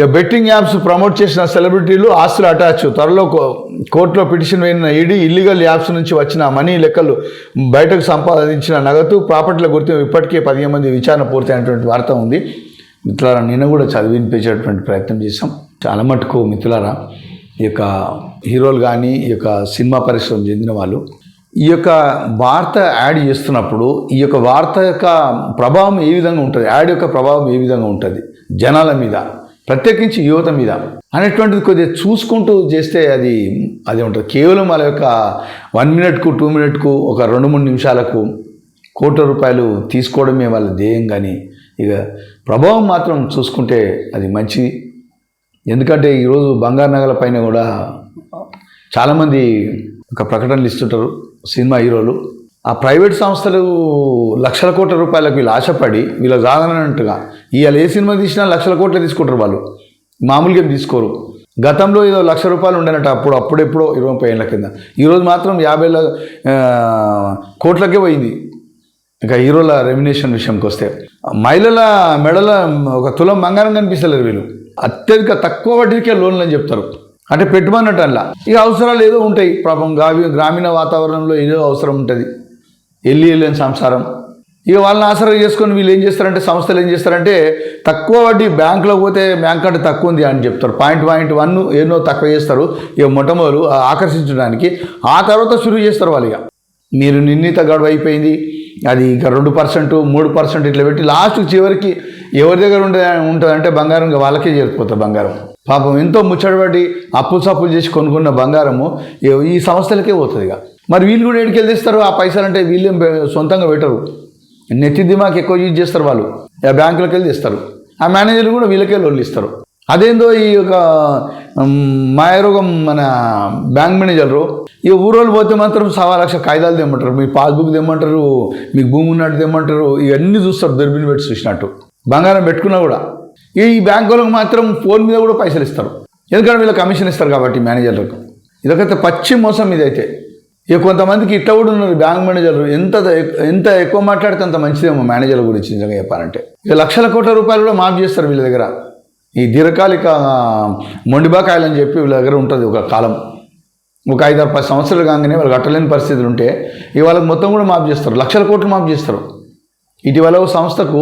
ఇక betting apps promote చేసిన సెలబ్రిటీలు ఆస్తులు అటాచ్. త్వరలో కో- కోర్టులో పిటిషన్ వేయిన ఈడీ ఇల్లీగల్ యాప్స్ నుంచి వచ్చిన మనీ లెక్కలు బయటకు సంపాదించిన నగదు ప్రాపర్టీల గుర్తింపు ఇప్పటికే పదిహేను మంది విచారణ పూర్తయినటువంటి వార్త ఉంది. మిత్రులారా నిన్న కూడా చదివినిపించేటువంటి ప్రయత్నం చేశాం. చాలా మటుకు మిత్రులారా ఈ యొక్క హీరోలు కానీ ఈ యొక్క సినిమా పరిశ్రమ చెందిన వాళ్ళు ఈ యొక్క వార్త యాడ్ చేస్తున్నప్పుడు ఈ యొక్క వార్త యొక్క ప్రభావం ఏ విధంగా ఉంటుంది? యాడ్ యొక్క ప్రభావం ఏ విధంగా ఉంటుంది? జనాల మీద. ప్రత్యేకించి యువత మీద అనేటువంటిది కొద్దిగా చూసుకుంటూ చేస్తే అది అది ఉంటుంది కేవలం వాళ్ళ యొక్క వన్ మినిట్కు టూ మినిట్కు ఒక రెండు మూడు నిమిషాలకు కోట్ల రూపాయలు తీసుకోవడమే వాళ్ళ ధ్యేయం కానీ ఇక ప్రభావం మాత్రం చూసుకుంటే అది మంచిది ఎందుకంటే ఈరోజు బంగారు నగల పైన కూడా చాలామంది ఒక ప్రకటనలు ఇస్తుంటారు సినిమా హీరోలు. ఆ ప్రైవేట్ సంస్థలు లక్షల కోట్ల రూపాయలకు వీళ్ళు ఆశపడి వీళ్ళకి రాదన్నట్టుగా వీళ్ళు ఏ సినిమా తీసినా లక్షల కోట్లు తీసుకుంటారు వాళ్ళు. మామూలుగా తీసుకోరు. గతంలో ఏదో లక్ష రూపాయలు ఉండేనట అప్పుడు అప్పుడెప్పుడో ఇరవై ముప్పై ఏళ్ళ కింద. ఈరోజు మాత్రం యాభై కోట్లకే పోయింది. ఇక హీరోల రెమ్యునేషన్ విషయంకి వస్తే. మహిళల మెడల ఒక తులం బంగారం కనిపిస్తలేరు వీళ్ళు. అత్యధిక తక్కువ వడ్డీకే లోన్లు అని చెప్తారు. అంటే పెట్టుమన్నట్టు అలా. ఇక అవసరాలు ఏదో ఉంటాయి. పాపం గ్రామీణ వాతావరణంలో ఏదో అవసరం ఉంటుంది. వెళ్ళి వెళ్ళని సంసారం. ఇక వాళ్ళని ఆసరా చేసుకొని వీళ్ళు ఏం చేస్తారంటే సంస్థలు ఏం చేస్తారంటే తక్కువ వడ్డీ బ్యాంకులో పోతే బ్యాంక్ అంటే తక్కువ ఉంది అని చెప్తారు. పాయింట్ పాయింట్ వన్ ఎన్నో తక్కువ చేస్తారు. ఇక మొట్టమొదలు ఆకర్షించడానికి ఆ తర్వాత షురూ చేస్తారు వాళ్ళు ఇక. మీరు నిర్ణీత గడువు అయిపోయింది. అది ఇక రెండు పర్సెంట్ మూడు పర్సెంట్ ఇట్లా పెట్టి లాస్ట్ చివరికి ఎవరి దగ్గర ఉండే ఉంటుందంటే బంగారం ఇంకా వాళ్ళకే చేరిపోతారు బంగారం. పాపం ఎంతో ముచ్చటపడి అప్పులు సప్పులు చేసి కొనుక్కున్న బంగారము ఈ- సంస్థలకే పోతుంది ఇక మరి వీళ్ళు కూడా ఎడికి తెస్తారు? ఆ పైసలు అంటే వీళ్ళేం పె- సొంతంగా పెట్టరు. నెత్తి దిమాకి ఎక్కువ యూజ్ చేస్తారు వాళ్ళు. ఆ బ్యాంకులకు వెళ్ళి ఇస్తారు ఆ మేనేజర్లు కూడా వీళ్ళకే లోన్లు ఇస్తారు. అదేందో ఈ యొక్క మాయరోగం మన బ్యాంక్ మేనేజర్లు ఈ ఊరోళ్ళు పోతే మాత్రం సవా లక్ష కాయిదాలు తెమ్మంటారు. మీ పాస్బుక్ తెమ్మంటారు మీకు భూమి ఉన్నట్టు తెమ్మంటారు. ఇవన్నీ చూస్తారు దుర్బిన్ పెట్టి చూసినట్టు. బంగారం పెట్టుకున్నా కూడా. ఈ బ్యాంక్ వాళ్ళకి మాత్రం ఫోన్ మీద కూడా పైసలు ఇస్తారు. ఎందుకంటే వీళ్ళు కమిషన్ ఇస్తారు కాబట్టి మేనేజర్లకు. ఇదొకైతే పచ్చి మోసం ఇదైతే. ఇక కొంతమందికి ఇట్లా కూడా ఉన్నారు బ్యాంక్ మేనేజర్లు. ఎంత ఎంత ఎక్కువ మాట్లాడితే అంత మంచిదేమో మేనేజర్ల గురించి నిజంగా చెప్పాలంటే. ఇక లక్షల కోట్ల రూపాయలు కూడా మాఫ్ చేస్తారు వీళ్ళ దగ్గర. ఈ దీర్ఘకాలిక మొండిబాకాయలు అని చెప్పి వీళ్ళ దగ్గర ఉంటుంది ఒక కాలం. ఒక ఐదారు పది సంవత్సరాలు కాగానే వాళ్ళు కట్టలేని పరిస్థితులు ఉంటే ఇవాళ మొత్తం కూడా మాఫ్ చేస్తారు. లక్షల కోట్లు మాఫ్ చేస్తారు. ఇటీవల ఒక సంస్థకు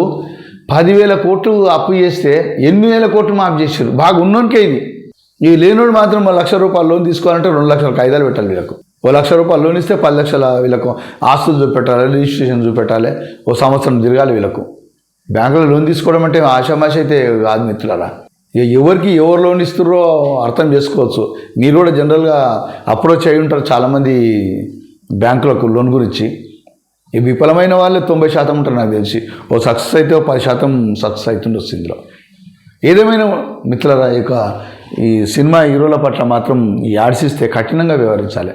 పదివేల కోట్లు అప్పు చేస్తే ఎనిమిది వేల కోట్లు మాఫ్ చేశారు. బాగా ఉన్నోనికే ఇది. ఈ లేనోడు మాత్రం ఒక లక్ష రూపాయలు లోన్ తీసుకోవాలంటే రెండు లక్షల కాయిదాలు పెట్టాలి వీళ్ళకు. ఓ లక్ష రూపాయలు లోన్ ఇస్తే పది లక్షల వీళ్ళకు ఆస్తులు చూపెట్టాలి రిజిస్ట్రేషన్ చూపెట్టాలి ఓ సంవత్సరం తిరగాలి వీళ్ళకు. బ్యాంకులో లోన్ తీసుకోవడం అంటే ఆషామాష అయితే కాదు మిత్రులారా. ఇక ఎవరికి ఎవరు లోన్ ఇస్తుర్రో అర్థం చేసుకోవచ్చు. మీరు కూడా జనరల్గా అప్రోచ్ అయి ఉంటారు చాలామంది బ్యాంకులకు లోన్ గురించి. ఈ విఫలమైన వాళ్ళు తొంభై శాతం ఉంటారు నాకు తెలిసి. ఓ సక్సెస్ అయితే ఓ పది శాతం సక్సెస్ అవుతుండొచ్చు ఇందులో. ఏదేమైనా మిత్రుల యొక్క ఈ సినిమా హీరోల పట్ల మాత్రం ఈ యాడ్స్ ఇస్తే కఠినంగా వ్యవహరించాలి.